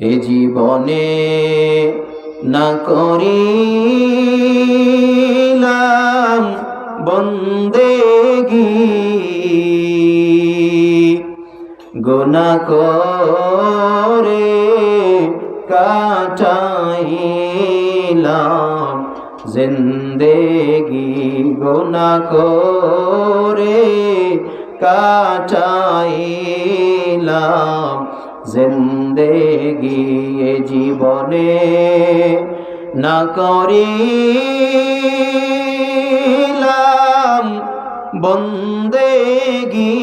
এ জীবনে না করিলাম বন্দেগি গুনা করে কাটাইলাম জিন্দেগি। গুনা করে কাটাইলাম জিন্দেগি জীবনে না করিলাম। বন্দেগি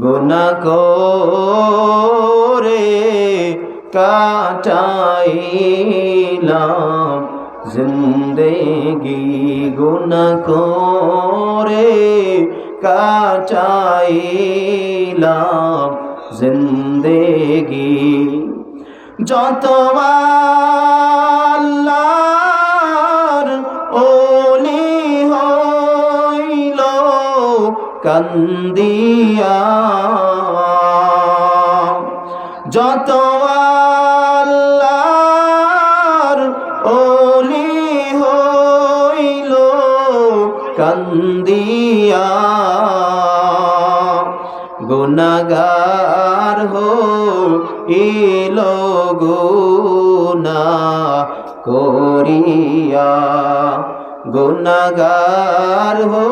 গুনা করে কাটাইলাম। জিন্দেগি গুনা করে কাটাইলাম জিন্দেগি। যত হইল কান্দিয়া। যত কান্দিয়া। গুনাগার হো ইলো গুনা করিয়া। গুনাগার হো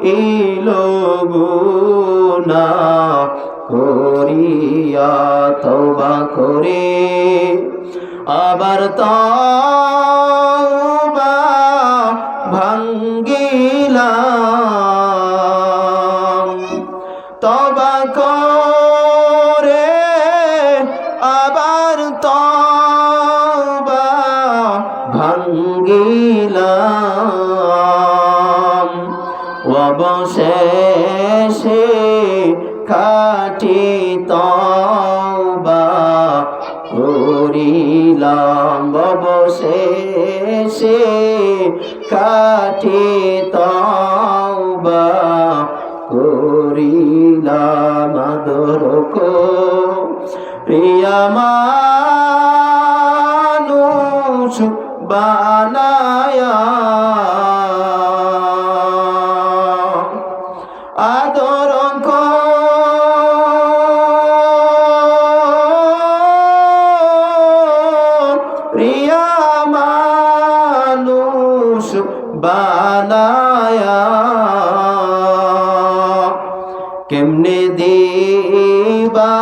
ইলো গুনা করিয়া। তওবা করে আবার তওবা তবা করে আবার তবা ভাঙ্গিলাম। অবশেষে খাটি তবা করিলাম। অবশেষে খাটি তবা করিলাম আদর কো প্রিয়া মানুষ বানায়া প্রিয়া মানুষ বানায়া। কেমনে দেবা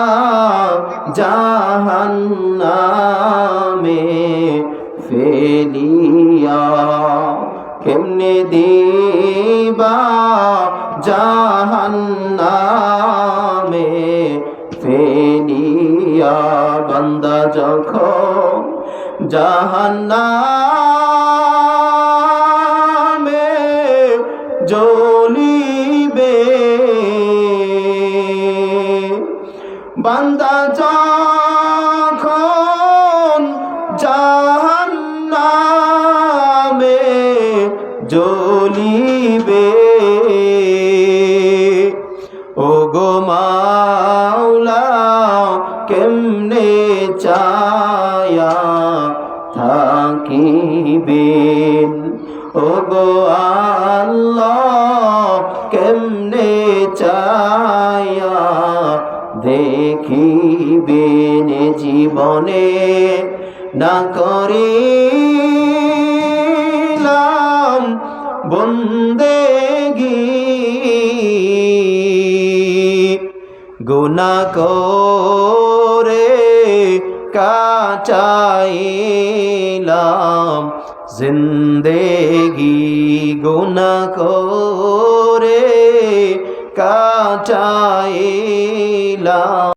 জাহান্নামে ফেলিয়া? কেমনে দেবা জাহান্নামে ফেলিয়া? বান্দা যখন জাহান্নামে বান্দা যখন জাহান্নামে জ্বলিবে ও গো মাওলা কেমনে চায়া থাকিবেন ও গো আল্লাহ কেমনে চায়া দেখিবেন জীবনে না করিলাম বন্দেগি গুনা করে কাটাইলাম জিন্দেগি। গুনা করে কাটাইলাম